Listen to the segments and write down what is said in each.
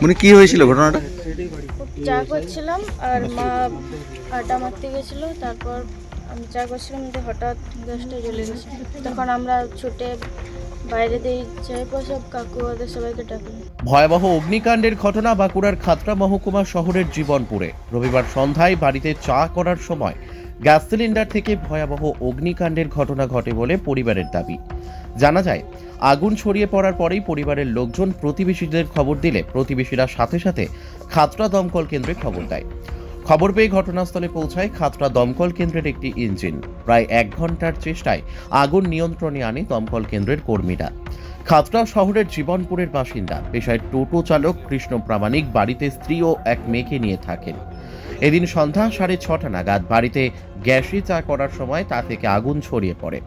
মানে কি হয়েছিল ঘটনাটা? চা করছিলাম আর মা আটা মারতে গেছিল তারপর আমি চা করছিলাম যে হঠাৎ গ্যাসটা জ্বলে গেছে। তখন আমরা ছুটে বাইরে দিয়ে পর সব কাকু ওদের সবাইকে ডাকলাম ভয়াবহ অগ্নিকাণ্ডের ঘটনা বাঁকুড়ার খাতড়া মহকুমা শহরের জীবনপুরে। রবিবার সন্ধ্যায় বাড়িতে চা করার সময় গ্যাস সিলিন্ডার থেকে ভয়াবহ অগ্নিকাণ্ডের ঘটনা ঘটে বলে পরিবারের দাবি। জানা যায়, আগুন ছড়িয়ে পড়ার পরেই পরিবারের লোকজন প্রতিবেশীদের খবর দিলে প্রতিবেশীরা সাথে সাথে খাতড়া দমকল কেন্দ্রে খবর দেয়। খবর পেয়ে ঘটনাস্থলে পৌঁছায় খাতড়া দমকল কেন্দ্রের একটি ইঞ্জিন। প্রায় এক ঘণ্টার চেষ্টায় আগুন নিয়ন্ত্রণে আনে দমকল কেন্দ্রের কর্মীরা। খাতড়া শহরের জীবনপুরের বাসিন্দা, পেশায় টোটো চালক কৃষ্ণ প্রামাণিক বাড়িতে স্ত্রী ও এক মেয়েকে নিয়ে থাকেন। এদিন সন্ধ্যা সাড়ে ছটা নাগাদ বাড়িতে গ্যাসে চা করার সময় তা থেকে আগুন ছড়িয়ে পড়ে।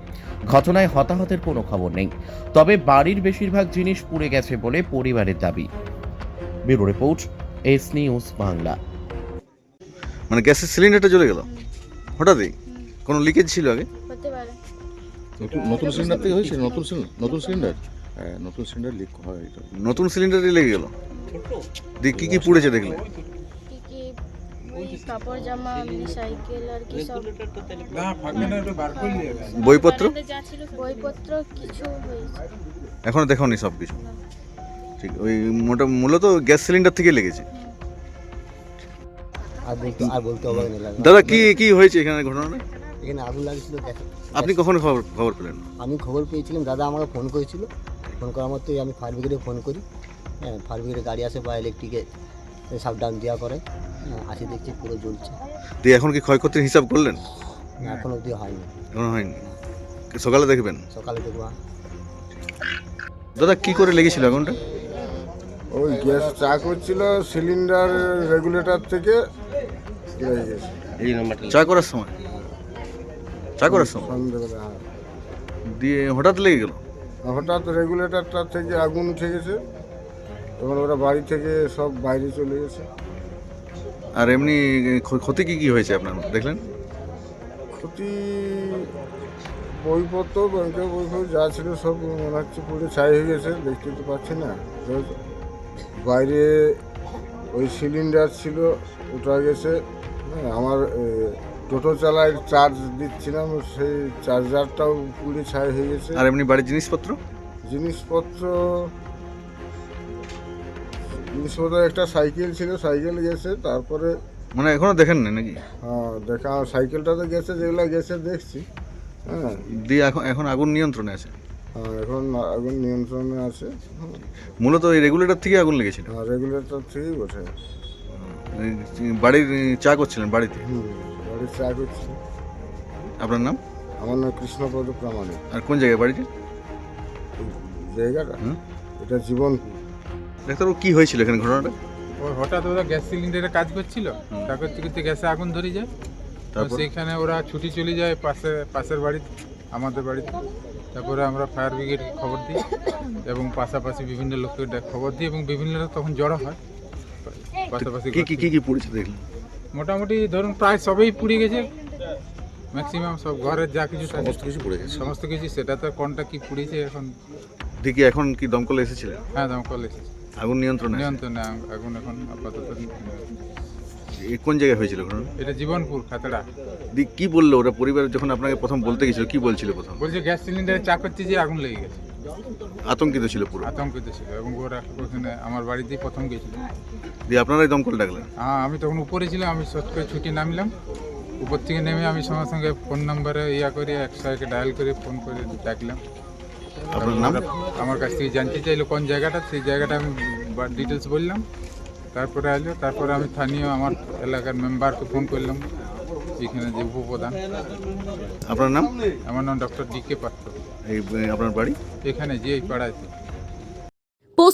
ঘটনায় হতাহতের কোনো খবর নেই। তবে বাড়ির বেশিরভাগ জিনিস পুড়ে গেছে বলে পরিবারের দাবি। Bureau report S news Bangla. মানে গ্যাসের সিলিন্ডারটা জ্বলে গেল? হঠাৎই? কোনো লিকেজ ছিল আগে? নতুন নতুন সিলিন্ডার থেকে হয়েছে? নতুন নতুন সিলিন্ডার? হ্যাঁ নতুন সিলিন্ডার লিক হয় নতুন সিলিন্ডারই লেগে গেল? দিয়ে কি কি পুড়েছে দেখলে? কাপড় জামা সাইকেল আর কি সব। বইপত্র? বইপত্র কিছু এখনও দেখোনি সব কিছু? ঠিক ওই মোটা মূলত গ্যাস সিলিন্ডার থেকে লেগেছে? আর বলতে আর বলতে হবে না লাগে দাদা কি কি হয়েছে এখানে ঘটনাটা? এখানে আগুন লাগছিল দেখ। আপনি কখন খবর খবর পেলেন আমি খবর পেয়েছিলাম দাদা আমাকে ফোন করেছিল। ফোন করার মধ্যেই আমি ফায়ার ব্রিগেডে ফোন করি। হ্যাঁ ফায়ার ব্রিগেডে গাড়ি আসে বা ইলেকট্রিকে সব ডাউন দেওয়া করে। আসি দেখছি পুরো জ্বলছে। দিয়ে এখন কি ক্ষয়ক্ষতির হিসাব করলেন? এখন অবধি হয়নি। এখনও হয়নি। সকালে দেখবেন? সকালে দেখব। দাদা কি করে লেগেছিল আগুনটা ওই গ্যাস চা করছিল সিলিন্ডার রেগুলেটর থেকে লেগে গেছে। চা করার সময়? চা করার সময়? সন্ধ্যেবেলা হ্যাঁ। দিয়ে হঠাৎ লেগে গেল? হঠাৎ রেগুলেটরটা থেকে আগুন উঠে গেছে। তখন ওরা বাড়ি থেকে সব বাইরে চলে গেছে। আর এমনি ক্ষতি কি কি হয়েছে আপনার? দেখলেন? ক্ষতি বইপত্র ব্যাংকের বইপত্র যা ছিল সব মনে হচ্ছে পুরো ছাই হয়ে গেছে দেখতে তো পাচ্ছি না। বাইরে ওই সিলিন্ডার ছিল ওটা গেছে। হ্যাঁ, আমার টোটো চালায় চার্জ দিচ্ছিলাম সেই চার্জারটাও পুড়ে ছাই হয়ে গেছে। আর এমনি বাড়ির জিনিসপত্র? জিনিসপত্র জিনিসপত্র একটা সাইকেল ছিল সাইকেল গেছে তারপরে মানে এখনও দেখেন না নাকি? হ্যাঁ, দেখা সাইকেলটা তো গেছে যেগুলো গেছে দেখছি হ্যাঁ। দিয়ে এখন এখন আগুন নিয়ন্ত্রণে আছে? হ্যাঁ, এখন আগুন নিয়ন্ত্রণে আছে মূলত ওই রেগুলেটর থেকে আগুন লেগেছিল? রেগুলেটর থেকেই বসে এই বাড়ির চা করছিলেন বাড়িতে? বাড়ির চা করছি। আপনার নাম? আমার নাম কৃষ্ণপদ প্রামাণিক। আর কোন জায়গায় বাড়িতে জায়গাটা। এটা জীবন ডাক্তারবাবু কি হয়েছিল এখানে ঘটনাটা? ওই হঠাৎ ওরা গ্যাস সিলিন্ডারে কাজ করছিল তা করতে করতে গ্যাসে আগুন ধরে যায়। তারপর? সেইখানে ওরা ছুটি চলে যায় পাশে পাশের বাড়িতে আমাদের বাড়িতে। তারপরে আমরা ফায়ার ব্রিগেডকে খবর দিই এবং পাশাপাশি বিভিন্ন লোককে খবর দিই এবং বিভিন্ন লোক তখন জড়ো হয়। পাশাপাশি কি কি কি কি পড়েছে দেখলেন? মোটামুটি ধরুন প্রায় সবই পুড়ে গেছে। ম্যাক্সিমাম সব ঘরের যা কিছু সমস্ত কিছু পড়ে গেছে। সমস্ত কিছু সেটা তো কোনটা কি পুড়েছে এখন? দেখি এখন কি দমকল এসেছিলেন? হ্যাঁ দমকল এসেছে। আগুন নিয়ন্ত্রণে নিয়ন্ত্রণে আগুন এখন আপাতত এ কোন জায়গায় হয়েছিল ঘটনা? এটা জীবনপুর খাতড়া। দি কি বলল ওরা পরিবার যখন আপনাকে প্রথম বলতে গেছিল কি বলছিল প্রথম? বলছে গ্যাস সিলিন্ডারে চা করতে যে আগুন লেগে গেছে। আতঙ্কিত ছিল পুরো? আতঙ্কিত ছিল এবং ওরা ওখানে আমার বাড়িতেই প্রথম গেছিল। দিয়ে আপনারাই দমকল ডাকলেন? হ্যাঁ আমি তখন উপরে ছিলাম আমি সট করে ছুটি নামলাম। উপর থেকে নেমে আমি সঙ্গে সঙ্গে ফোন নাম্বারে ইয়া করে একশো একে ডায়াল করে ফোন করে ডাকলাম। আপনার নাম? আমার কাছ থেকে জানতে চাইলো কোন জায়গাটা সেই জায়গাটা আমি ডিটেলস বললাম। তারপরে আসলো তারপরে আমি স্থানীয় আমার এলাকার মেম্বারকে ফোন করলাম এখানে যে উপপ্রধান। আপনার নাম? আমার নাম ডক্টর ডি কে পাত্র। এই আপনার বাড়ি? এখানে যে এই পাড়াতে